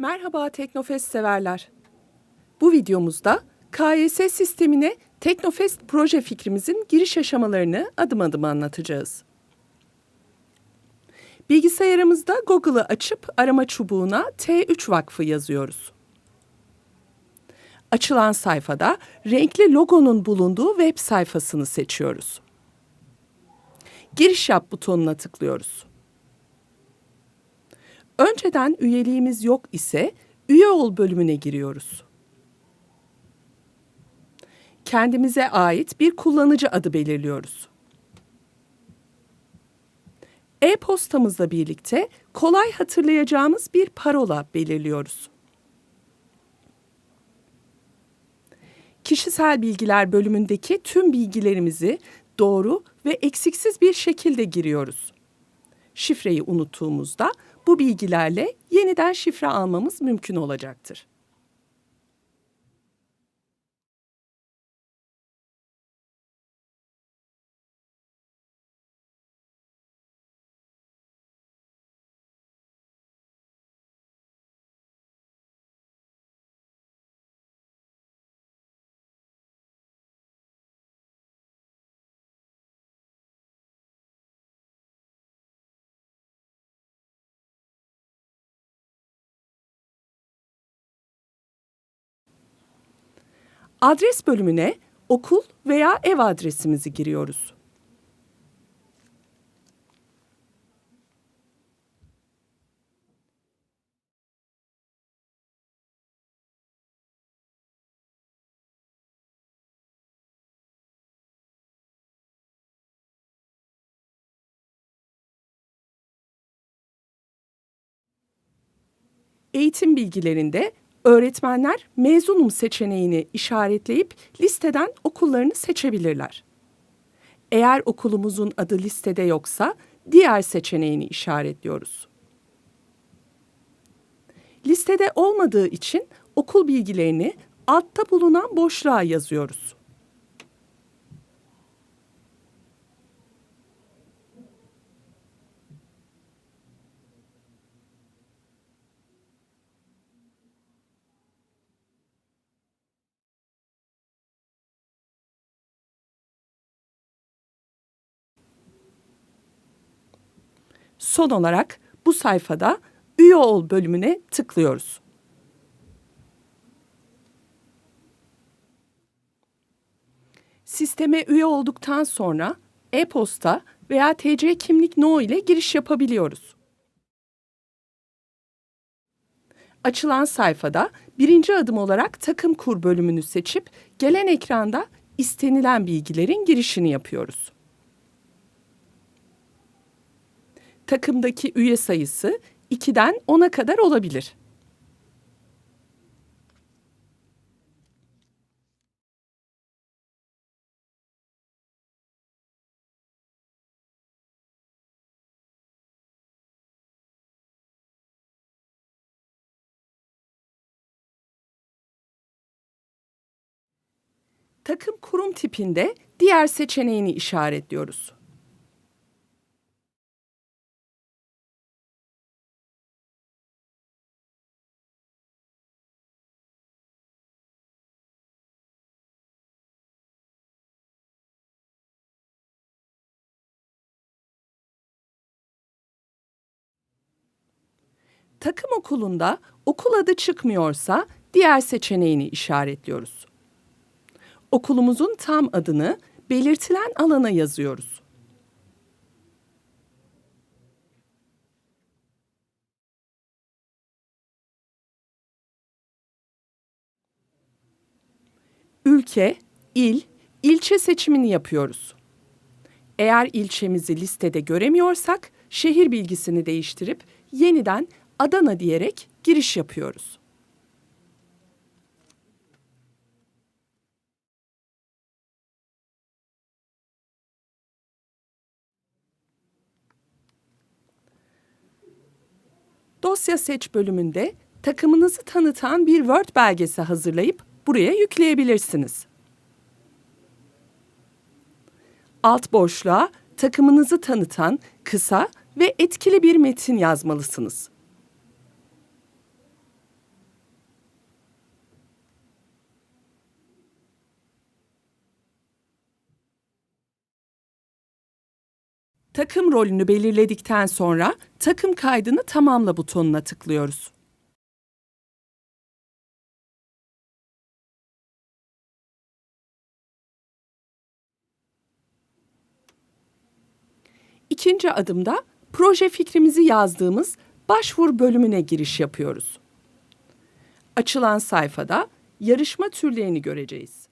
Merhaba Teknofest severler. Bu videomuzda KYS sistemine Teknofest proje fikrimizin giriş aşamalarını adım adım anlatacağız. Bilgisayarımızda Google'ı açıp arama çubuğuna T3 Vakfı yazıyoruz. Açılan sayfada renkli logonun bulunduğu web sayfasını seçiyoruz. Giriş yap butonuna tıklıyoruz. Önceden üyeliğimiz yok ise üye ol bölümüne giriyoruz. Kendimize ait bir kullanıcı adı belirliyoruz. E-postamızla birlikte kolay hatırlayacağımız bir parola belirliyoruz. Kişisel bilgiler bölümündeki tüm bilgilerimizi doğru ve eksiksiz bir şekilde giriyoruz. Şifreyi unuttuğumuzda bu bilgilerle yeniden şifre almamız mümkün olacaktır. Adres bölümüne okul veya ev adresimizi giriyoruz. Eğitim bilgilerinde öğretmenler mezunum seçeneğini işaretleyip listeden okullarını seçebilirler. Eğer okulumuzun adı listede yoksa diğer seçeneğini işaretliyoruz. Listede olmadığı için okul bilgilerini altta bulunan boşluğa yazıyoruz. Son olarak bu sayfada üye ol bölümüne tıklıyoruz. Sisteme üye olduktan sonra e-posta veya TC kimlik no ile giriş yapabiliyoruz. Açılan sayfada birinci adım olarak takım kur bölümünü seçip gelen ekranda istenilen bilgilerin girişini yapıyoruz. Takımdaki üye sayısı 2'den 10'a kadar olabilir. Takım kurum tipinde diğer seçeneğini işaretliyoruz. Takım okulunda okul adı çıkmıyorsa diğer seçeneğini işaretliyoruz. Okulumuzun tam adını belirtilen alana yazıyoruz. Ülke, il, ilçe seçimini yapıyoruz. Eğer ilçemizi listede göremiyorsak şehir bilgisini değiştirip yeniden Adana diyerek giriş yapıyoruz. Dosya seç bölümünde takımınızı tanıtan bir Word belgesi hazırlayıp buraya yükleyebilirsiniz. Alt boşluğa takımınızı tanıtan kısa ve etkili bir metin yazmalısınız. Takım rolünü belirledikten sonra takım kaydını tamamla butonuna tıklıyoruz. İkinci adımda proje fikrimizi yazdığımız başvur bölümüne giriş yapıyoruz. Açılan sayfada yarışma türlerini göreceğiz.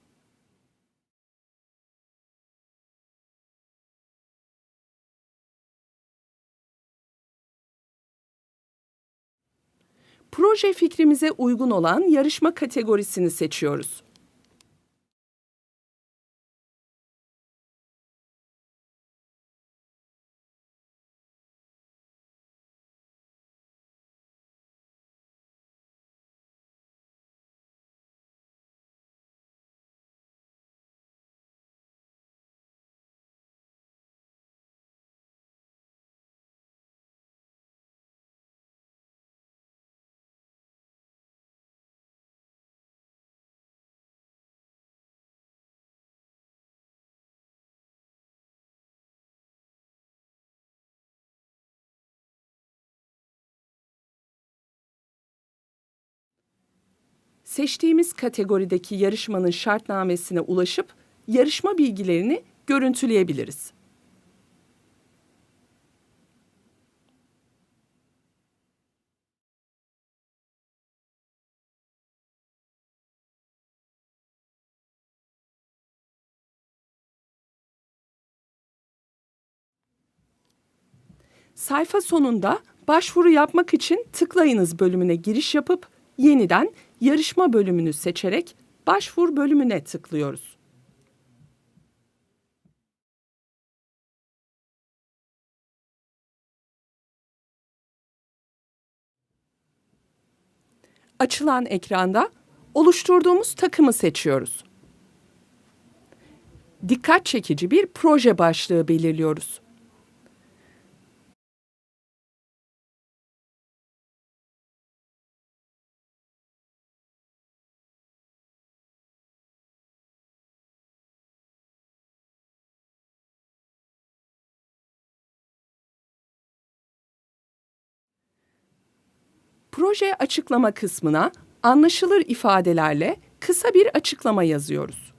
Proje fikrimize uygun olan yarışma kategorisini seçiyoruz. Seçtiğimiz kategorideki yarışmanın şartnamesine ulaşıp yarışma bilgilerini görüntüleyebiliriz. Sayfa sonunda başvuru yapmak için tıklayınız bölümüne giriş yapıp yeniden yarışma bölümünü seçerek başvur bölümüne tıklıyoruz. Açılan ekranda oluşturduğumuz takımı seçiyoruz. Dikkat çekici bir proje başlığı belirliyoruz. Proje açıklama kısmına anlaşılır ifadelerle kısa bir açıklama yazıyoruz.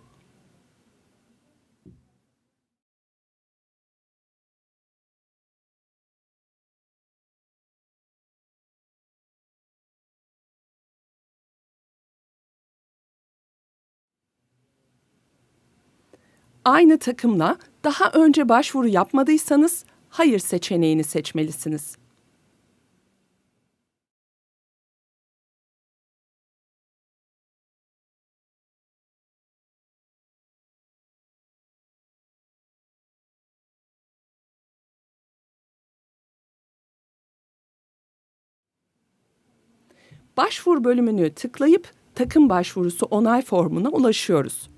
Aynı takımla daha önce başvuru yapmadıysanız hayır seçeneğini seçmelisiniz. Başvur bölümünü tıklayıp takım başvurusu onay formuna ulaşıyoruz.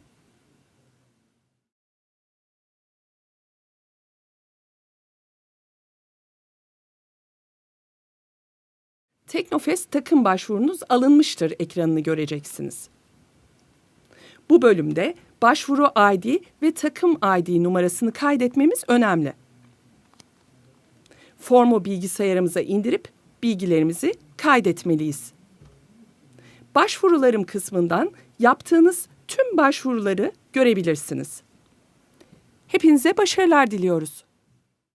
Teknofest takım başvurunuz alınmıştır ekranını göreceksiniz. Bu bölümde başvuru ID ve takım ID numarasını kaydetmemiz önemli. Formu bilgisayarımıza indirip bilgilerimizi kaydetmeliyiz. Başvurularım kısmından yaptığınız tüm başvuruları görebilirsiniz. Hepinize başarılar diliyoruz.